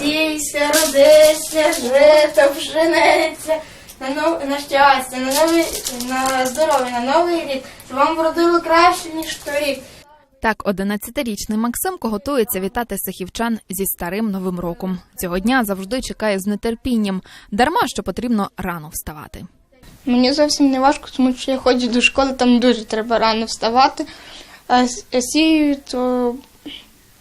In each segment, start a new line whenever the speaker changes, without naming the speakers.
Сійся, родися, жито, пшениця, на, нов... на щастя, на, новий... на здоров'я, на новий рік, щоб вам вродило краще, ніж торік.
Так, 11-річний Максимко готується вітати сихівчан зі старим новим роком. Цього дня завжди чекає з нетерпінням, дарма що потрібно рано вставати.
Мені зовсім не важко, тому що я ходжу до школи, там дуже треба рано вставати. А сію, то,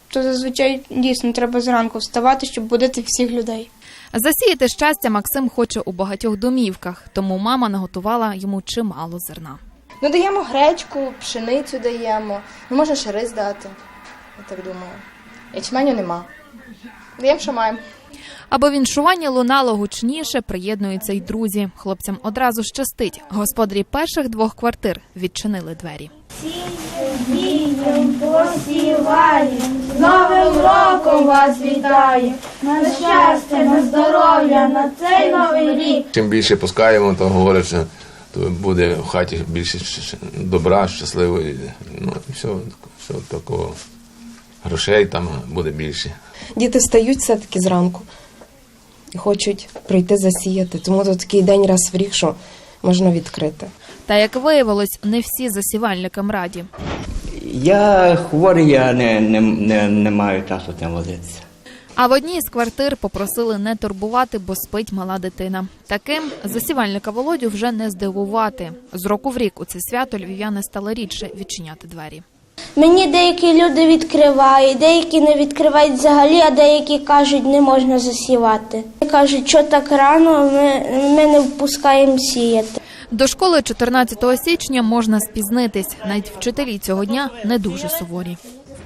то зазвичай дійсно треба зранку вставати, щоб будити всіх людей.
Засіяти щастя Максим хоче у багатьох домівках, тому мама наготувала йому чимало зерна.
Ну, даємо гречку, пшеницю даємо. Ну, можна ще рис дати, я так думаю. Ячменю нема. Даємо, що маємо.
Аби віншування лунало гучніше, приєднуються й друзі. Хлопцям одразу щастить. Господарі перших двох квартир відчинили двері.
Діям посіває, з Новим роком вас вітає, на щастя, на здоров'я, на цей новий рік.
Чим більше пускаємо, то говорять, що то буде в хаті більше добра, щасливої. Ну, все, все такого. Грошей там буде більше.
Діти встають все-таки зранку і хочуть прийти засіяти. Тому тут такий день раз в рік, що можна відкрити.
Та як виявилось, не всі засівальникам раді.
Я хворий, я не, не, не, не маю часу тим возитися.
А в одній з квартир попросили не турбувати, бо спить мала дитина. Таким засівальника Володю вже не здивувати. З року в рік у це свято львів'яни стали рідше відчиняти двері.
Мені деякі люди відкривають, деякі не відкривають взагалі, а деякі кажуть, не можна засівати. Кажуть, що так рано, ми, ми не впускаємо сіяти.
До школи 14 січня можна спізнитись. Навіть вчителі цього дня не дуже суворі.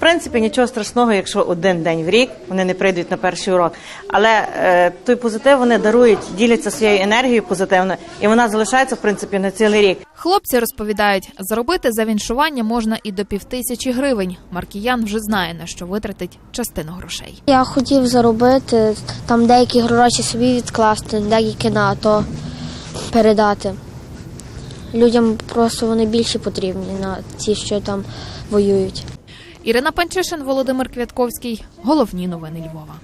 Принципі, нічого страшного, якщо один день в рік вони не прийдуть на перший урок. Але е, той позитив вони дарують, діляться своєю енергією позитивно, і вона залишається в принципі на цілий рік.
Хлопці розповідають, заробити за віншування можна і до півтисячі гривень. Маркіян вже знає на що витратить частину грошей.
Я хотів заробити там деякі гроші собі відкласти, деякі на АТО передати. Людям просто вони більше потрібні на ті, що там воюють.
Ірина Панчишин, Володимир Квятковський. Головні новини Львова.